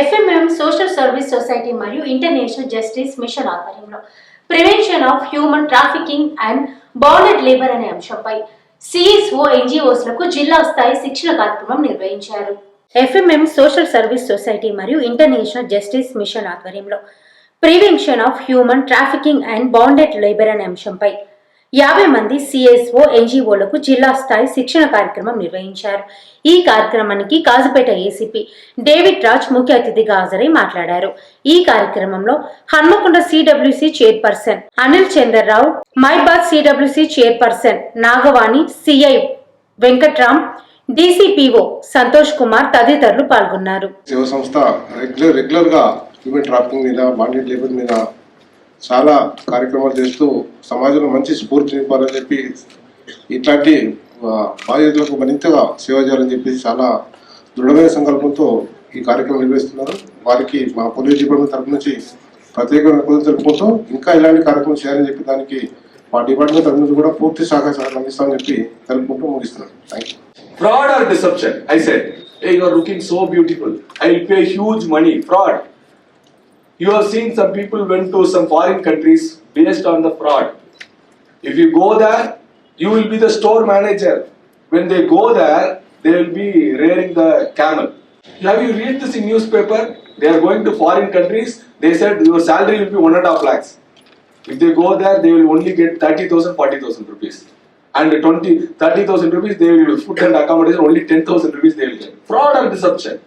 ఎఫ్ఎంఎం social service society మరియు international justice mission ఆధ్వర్యంలో. Prevention of human trafficking and bonded labour అనే అంశంపై CSO ఎన్జిఓస్లకు జిల్లా స్థాయి శిక్షణ కార్యక్రమం నిర్వహించారు. ఎఫ్ఎంఎం సోషల్ సర్వీస్ సొసైటీ మరియు ఇంటర్నేషనల్ జస్టిస్ మిషన్ ఆధ్వర్యంలో. Prevention of human trafficking and bonded labour అనే అంశంపై యాభై మంది సిఎస్ఓ ఎన్జిఓలకు జిల్లా స్థాయి శిక్షణ కార్యక్రమం నిర్వహించారు. ఈ కార్యక్రమానికి కాజుపేట ఏసీపీ డేవిడ్ రాజ్ ముఖ్య అతిథిగా హాజరై మాట్లాడారు. ఈ కార్యక్రమంలో Hanamkonda CWC chairperson Anil Chandrarao మైబాద్ CWC chairperson Nagavani CI Venkatram DCPO Santosh Kumar తదితరులు పాల్గొన్నారు. సంస్థ రెగ్యులర్ రెగ్యులర్గా హ్యూమన్ ట్రాఫికింగ్ మీద బాండెడ్ లేబర్ మీద చాలా కార్యక్రమాలు చేస్తూ సమాజంలో మంచి స్ఫూర్తి నింపాలని చెప్పి ఇట్లాంటి ఆ, బాధితులకు మరింతగా సేవ చేయాలని చెప్పి చాలా దృఢమైన సంకల్పంతో ఈ కార్యక్రమం నిర్వహిస్తున్నారు వారికి మా పోలీస్ డిపార్ట్మెంట్ తరఫు నుంచి ప్రత్యేకమైన కృతజ్ఞతలు తెలుపుకుంటూ ఇంకా ఇలాంటి కార్యక్రమం చేయాలని చెప్పి దానికి మా డిపార్ట్మెంట్ తరఫు నుంచి కూడా పూర్తి సహకార సహకారం అందిస్తామని చెప్పి తెలుపుకుంటూ ముగిస్తున్నాను thank you Fraud or deception? I said, hey, you are looking so beautiful. I will pay huge money. Fraud. You have seen some people went to some foreign countries based on the fraud. If you go there, you will be the store manager. When they go there, they will be rearing the camel. Have you read this in newspaper? They are going to foreign countries. They said your salary will be one and a half lakhs. If they go there, they will only get 30,000, 40,000 rupees. And 20, 30,000 rupees, they will food and accommodation, only 10,000 rupees they will get. Fraud or deception?